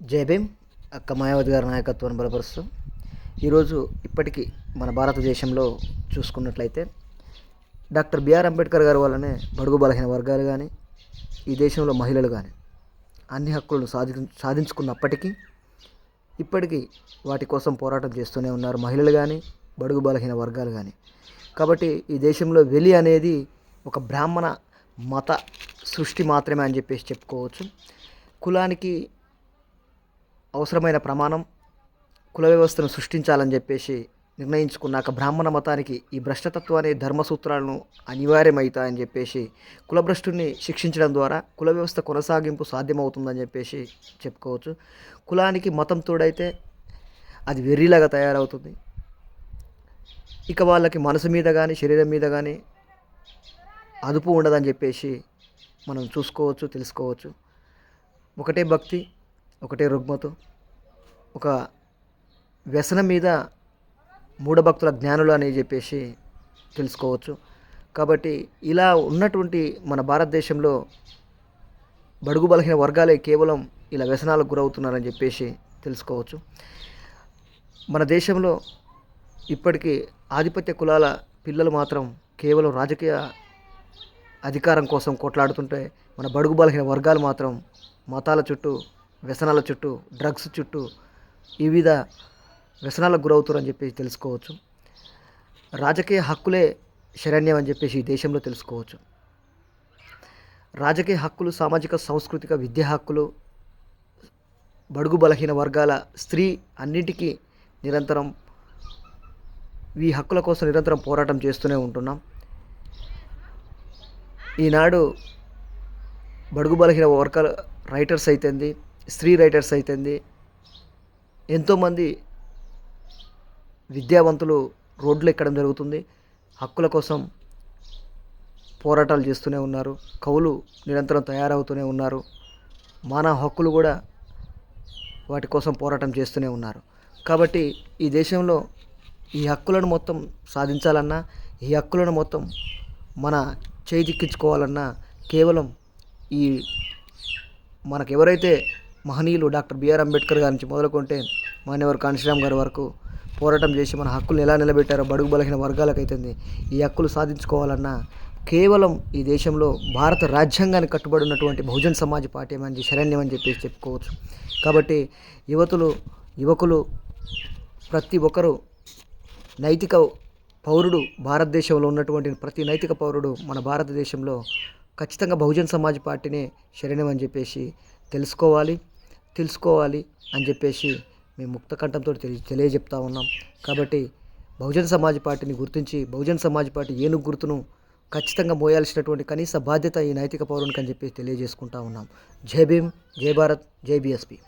జై భీమ్. అక్క మాయావతి గారి నాయకత్వాన్ని బలపరుస్తూ ఈరోజు ఇప్పటికీ మన భారతదేశంలో చూసుకున్నట్లయితే డాక్టర్ బిఆర్ అంబేద్కర్ గారి వల్లనే బడుగు బలహీన వర్గాలు కానీ ఈ దేశంలో మహిళలు కానీ అన్ని హక్కులను సాధి సాధించుకున్నప్పటికీ ఇప్పటికీ వాటి కోసం పోరాటం చేస్తూనే ఉన్నారు మహిళలు కానీ బడుగు బలహీన వర్గాలు కానీ. కాబట్టి ఈ దేశంలో వెలి అనేది ఒక బ్రాహ్మణ మత సృష్టి మాత్రమే అని చెప్పేసి చెప్పుకోవచ్చు. కులానికి అవసరమైన ప్రమాణం కుల వ్యవస్థను సృష్టించాలని చెప్పేసి నిర్ణయించుకున్నాక బ్రాహ్మణ మతానికి ఈ భ్రష్టతత్వ అనే ధర్మసూత్రాలను అనివార్యమవుతాయని చెప్పేసి కులభ్రష్టుని శిక్షించడం ద్వారా కుల వ్యవస్థ కొనసాగింపు సాధ్యమవుతుందని చెప్పేసి చెప్పుకోవచ్చు. కులానికి మతం తోడైతే అది వెర్రిలాగా తయారవుతుంది. ఇక వాళ్ళకి మనసు మీద కానీ శరీరం మీద కానీ అదుపు ఉండదని చెప్పేసి మనం చూసుకోవచ్చు తెలుసుకోవచ్చు. ఒకటే భక్తి ఒకటే రుగ్మతో ఒక వ్యసనం మీద మూఢభక్తుల జ్ఞానులు అని చెప్పేసి తెలుసుకోవచ్చు. కాబట్టి ఇలా ఉన్నటువంటి మన భారతదేశంలో బడుగు బలహీన వర్గాలే కేవలం ఇలా వ్యసనాలకు గురవుతున్నారని చెప్పేసి తెలుసుకోవచ్చు. మన దేశంలో ఇప్పటికీ ఆధిపత్య కులాల పిల్లలు మాత్రం కేవలం రాజకీయ అధికారం కోసం కొట్లాడుతుంటే మన బడుగు బలహీన వర్గాలు మాత్రం మతాల చుట్టూ వ్యసనాల చుట్టూ డ్రగ్స్ చుట్టూ వివిధ వ్యసనాలకు గురవుతారని చెప్పేసి తెలుసుకోవచ్చు. రాజకీయ హక్కులే శరణ్యం అని చెప్పేసి ఈ దేశంలో తెలుసుకోవచ్చు. రాజకీయ హక్కులు సామాజిక సాంస్కృతిక విద్యా హక్కులు బడుగు బలహీన వర్గాల స్త్రీ అన్నిటికీ నిరంతరం ఈ హక్కుల కోసం నిరంతరం పోరాటం చేస్తూనే ఉంటున్నాం. ఈనాడు బడుగు బలహీన వర్గాల రైటర్స్ అయితేంది స్త్రీ రైటర్స్ అయితేంది ఎంతోమంది విద్యావంతులు రోడ్లు ఎక్కడం జరుగుతుంది హక్కుల కోసం పోరాటాలు చేస్తూనే ఉన్నారు కవులు నిరంతరం తయారవుతూనే ఉన్నారు మానవ హక్కులు కూడా వాటి కోసం పోరాటం చేస్తూనే ఉన్నారు. కాబట్టి ఈ దేశంలో ఈ హక్కులను మొత్తం సాధించాలన్నా ఈ హక్కులను మొత్తం మన చేజిక్కించుకోవాలన్నా కేవలం ఈ మనకు ఎవరైతే మహనీయులు డాక్టర్ బిఆర్ అంబేద్కర్ గారి నుంచి మొదలుకుంటే మాన్యవర్ కాన్శీరామ్ గారి వరకు పోరాటం చేసి మన హక్కులను ఎలా నిలబెట్టారో బడుగు బలహీన వర్గాలకైతుంది ఈ హక్కులు సాధించుకోవాలన్నా కేవలం ఈ దేశంలో భారత రాజ్యాంగానికి కట్టుబడి ఉన్నటువంటి బహుజన్ సమాజ్ పార్టీ అని శరణ్యం అని చెప్పేసి చెప్పుకోవచ్చు. కాబట్టి యువతులు యువకులు ప్రతి ఒక్కరూ నైతిక పౌరుడు భారతదేశంలో ఉన్నటువంటి ప్రతి నైతిక పౌరుడు మన భారతదేశంలో ఖచ్చితంగా బహుజన్ సమాజ్ పార్టీనే శరణం అని చెప్పేసి తెలుసుకోవాలి తెలుసుకోవాలి అని చెప్పేసి మేము ముక్త కంఠంతో తెలియ తెలియజెప్తా ఉన్నాం. కాబట్టి బహుజన్ సమాజ్ పార్టీని గుర్తించి బహుజన్ సమాజ్ పార్టీ ఏనుగు గుర్తును ఖచ్చితంగా మోయాల్సినటువంటి కనీస బాధ్యత ఈ నైతిక పౌరునికి అని చెప్పి తెలియజేసుకుంటా ఉన్నాం. జై భీమ్ జై భారత్ జై బీఎస్పీ.